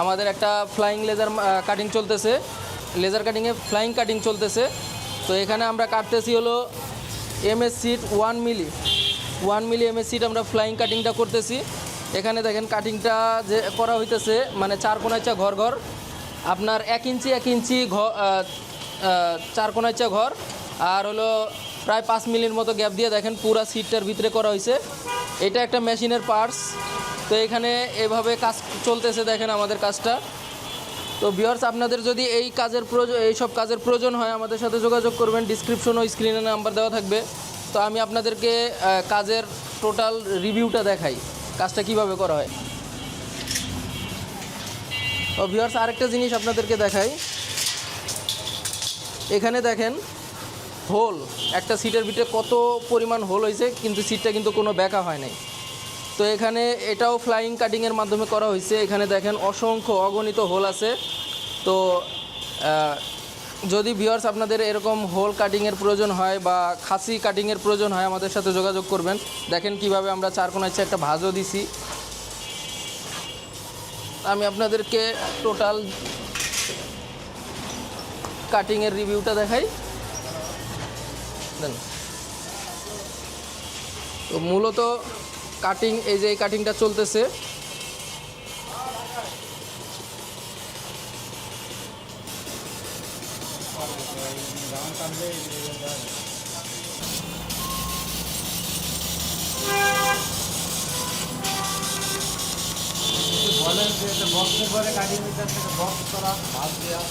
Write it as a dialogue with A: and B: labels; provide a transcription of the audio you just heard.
A: আমাদের একটা flying laser cutting চলতেছে। লেজার কাটিংয়ে ফ্লাইং কাটিং চলতেছে। তো এখানে আমরা কাটতেছি হলো MS sheet one milli one milli MS sheet আমরা ফ্লাইং কাটিংটা করতেছি। এখানে দেখেন কাটিংটা যে করা হইতেছে মানে চার কোনাইচা ঘর ঘর। আপনার এক ইঞ্চি এক ইঞ্চি ঘর চার কোনাইচা ঘর। আর হলো প্রায় পাঁচ মিলির মতো গ্যাপ দিয়ে দেখেন পুরা সিটটার ভিতরে করা হয়েছে এটা একটা মেশিনের পার্টস তো এখানে এভাবে কাজ চলতেছে দেখেন আমাদের কাজটা। তো ভিউয়ার্স আপনাদের যদি এই কাজের প্রয়োজন এই সব কাজের প্রয়োজন হয়, আমাদের সাথে যোগাযোগ করবেন। ডিসক্রিপশন ও স্ক্রিনে নাম্বার দেওয়া থাকবে। তো আমি আপনাদেরকে কাজের টোটাল রিভিউটা দেখাই, কাজটা কীভাবে করা হয়। তো ভিউয়ার্স আরেকটা জিনিস আপনাদেরকে দেখাই। এখানে দেখেন হোল একটা সিটের ভিতরে কত পরিমাণ হোল হয়েছে, কিন্তু সিটটা কিন্তু কোনো ব্যাকা হয় নাই। তো এখানে এটাও ফ্লাইং কাটিংয়ের মাধ্যমে করা হয়েছে। এখানে দেখেন অসংখ্য অগণিত হোল আছে। তো যদি ভিউয়ার্স আপনাদের এরকম হোল কাটিংয়ের প্রয়োজন হয় বা খাসি কাটিংয়ের প্রয়োজন হয়, আমাদের সাথে যোগাযোগ করবেন। দেখেন কীভাবে আমরা চার কোনাচ্ছে একটা ভাজও দিছি। আমি আপনাদেরকে টোটাল কাটিংয়ের রিভিউটা দেখাই। দেন। তো মূলত কাটিং এই যে এই কাটিংটা চলতেছে।
B: বলেন যে বক্সের পরে কাটিং মিটার বক্স করা, ভাত দেওয়া